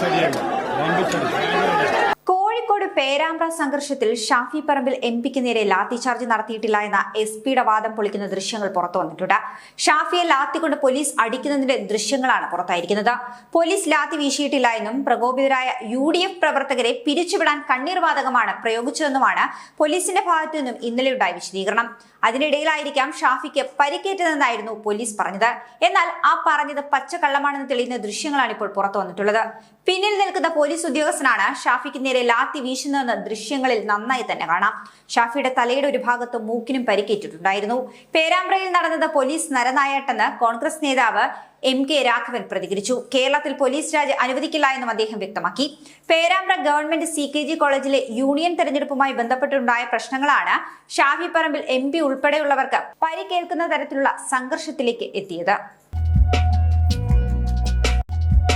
Vamos a seguir. Perambra സംഘർഷത്തിൽ Shafi Parambil M പിക്ക് നേരെ ലാത്തിചാർജ് നടത്തിയിട്ടില്ല എന്ന എസ് പിയുടെ വാദം പൊളിക്കുന്ന ദൃശ്യങ്ങൾ പുറത്തു വന്നിട്ടുണ്ട്. ഷാഫിയെ ലാത്തിക്കൊണ്ട് പോലീസ് അടിക്കുന്നതിന്റെ ദൃശ്യങ്ങളാണ് പുറത്തായിരിക്കുന്നത്. പോലീസ് ലാത്തി വീശിയിട്ടില്ല എന്നും പ്രകോപിതരായ യു ഡി എഫ് പ്രവർത്തകരെ പിരിച്ചുവിടാൻ കണ്ണീർ വാതകമാണ് പ്രയോഗിച്ചതെന്നുമാണ് പോലീസിന്റെ ഭാഗത്തു നിന്നും ഇന്നലെ ഇന്നലെയുണ്ടായ വിശദീകരണം. അതിനിടയിലായിരിക്കാം ഷാഫിക്ക് പരിക്കേറ്റതെന്നായിരുന്നു പോലീസ് പറഞ്ഞത്. എന്നാൽ ആ പറഞ്ഞത് പച്ചക്കള്ളമാണെന്ന് തെളിയുന്ന ദൃശ്യങ്ങളാണ് ഇപ്പോൾ പുറത്തു വന്നിട്ടുള്ളത്. പിന്നിൽ നിൽക്കുന്ന പോലീസ് ഉദ്യോഗസ്ഥനാണ് ഷാഫിക്ക് നേരെ ലാത്തി വീശുന്നതെന്ന് ദൃശ്യങ്ങളിൽ നന്നായി തന്നെ കാണാം. ഷാഫിയുടെ തലയുടെ ഒരു ഭാഗത്ത് മൂക്കിനും പരിക്കേറ്റിട്ടുണ്ടായിരുന്നു. പേരാമ്പ്രയിൽ നടന്നത് പോലീസ് നരനായട്ടെന്ന് കോൺഗ്രസ് നേതാവ് എം കെ രാഘവൻ പ്രതികരിച്ചു. കേരളത്തിൽ പോലീസ് രാജ് അനുവദിക്കില്ല എന്നും അദ്ദേഹം വ്യക്തമാക്കി. Perambra government C K G കോളേജിലെ യൂണിയൻ തെരഞ്ഞെടുപ്പുമായി ബന്ധപ്പെട്ടുണ്ടായ പ്രശ്നങ്ങളാണ് ഷാഫി പറമ്പിൽ എം പി ഉൾപ്പെടെയുള്ളവർക്ക് പരിക്കേൽക്കുന്ന തരത്തിലുള്ള സംഘർഷത്തിലേക്ക് എത്തിയത്.